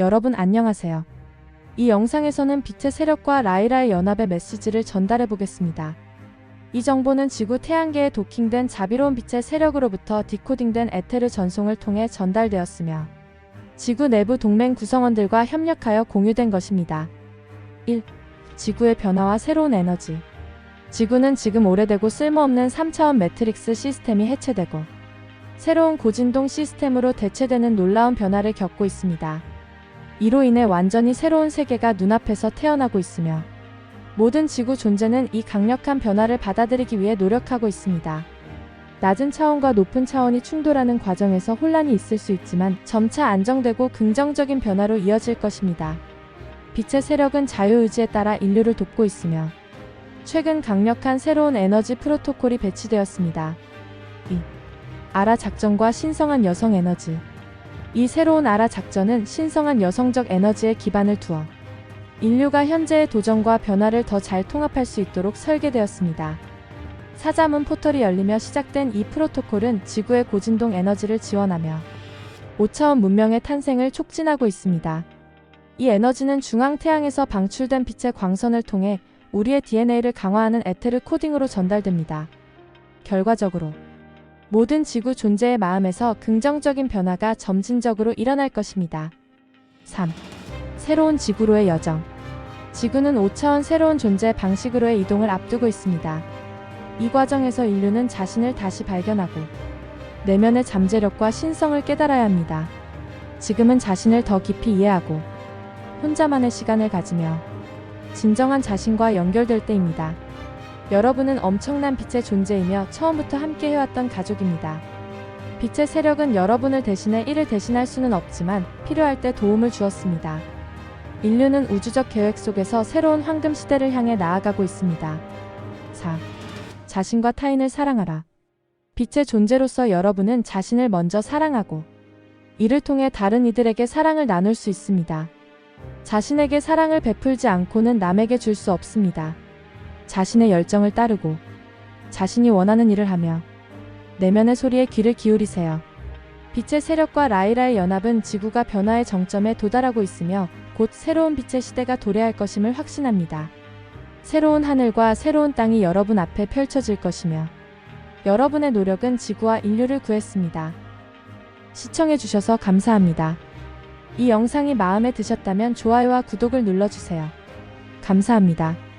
여러분 안녕하세요. 이 영상에서는 빛의 세력과 라이라의 연합의 메시지를 전달해 보겠습니다. 이 정보는 지구 태양계에 도킹된 자비로운 빛의 세력으로부터 디코딩된 에테르 전송을 통해 전달되었으며 지구 내부 동맹 구성원들과 협력하여 공유된 것입니다. 1. 지구의 변화와 새로운 에너지. 지구는 지금 오래되고 쓸모없는 3차원 매트릭스 시스템이 해체되고 새로운 고진동 시스템으로 대체되는 놀라운 변화를 겪고 있습니다. 이로 인해 완전히 새로운 세계가 눈앞에서 태어나고 있으며 모든 지구 존재는 이 강력한 변화를 받아들이기 위해 노력하고 있습니다. 낮은 차원과 높은 차원이 충돌하는 과정에서 혼란이 있을 수 있지만 점차 안정되고 긍정적인 변화로 이어질 것입니다. 빛의 세력은 자유의지에 따라 인류를 돕고 있으며 최근 강력한 새로운 에너지 프로토콜이 배치되었습니다. 2. 아라 작전과 신성한 여성 에너지. 이 새로운 아라 작전은 신성한 여성적 에너지에 기반을 두어 인류가 현재의 도전과 변화를 더 잘 통합할 수 있도록 설계되었습니다. 사자문 포털이 열리며 시작된 이 프로토콜은 지구의 고진동 에너지를 지원하며 5차원 문명의 탄생을 촉진하고 있습니다. 이 에너지는 중앙 태양에서 방출된 빛의 광선을 통해 우리의 DNA를 강화하는 에테르 코딩으로 전달됩니다. 결과적으로 모든 지구 존재의 마음에서 긍정적인 변화가 점진적으로 일어날 것입니다. 3. 새로운 지구로의 여정. 지구는 5차원 새로운 존재 방식으로의 이동을 앞두고 있습니다. 이 과정에서 인류는 자신을 다시 발견하고 내면의 잠재력과 신성을 깨달아야 합니다. 지금은 자신을 더 깊이 이해하고 혼자만의 시간을 가지며 진정한 자신과 연결될 때입니다. 여러분은 엄청난 빛의 존재이며 처음부터 함께 해왔던 가족입니다. 빛의 세력은 여러분을 대신해 이를 대신할 수는 없지만 필요할 때 도움을 주었습니다. 인류는 우주적 계획 속에서 새로운 황금 시대를 향해 나아가고 있습니다. 4. 자신과 타인을 사랑하라. 빛의 존재로서 여러분은 자신을 먼저 사랑하고 이를 통해 다른 이들에게 사랑을 나눌 수 있습니다. 자신에게 사랑을 베풀지 않고는 남에게 줄 수 없습니다. 자신의 열정을 따르고 자신이 원하는 일을 하며 내면의 소리에 귀를 기울이세요. 빛의 세력과 라이라의 연합은 지구가 변화의 정점에 도달하고 있으며 곧 새로운 빛의 시대가 도래할 것임을 확신합니다. 새로운 하늘과 새로운 땅이 여러분 앞에 펼쳐질 것이며 여러분의 노력은 지구와 인류를 구했습니다. 시청해주셔서 감사합니다. 이 영상이 마음에 드셨다면 좋아요와 구독을 눌러주세요. 감사합니다.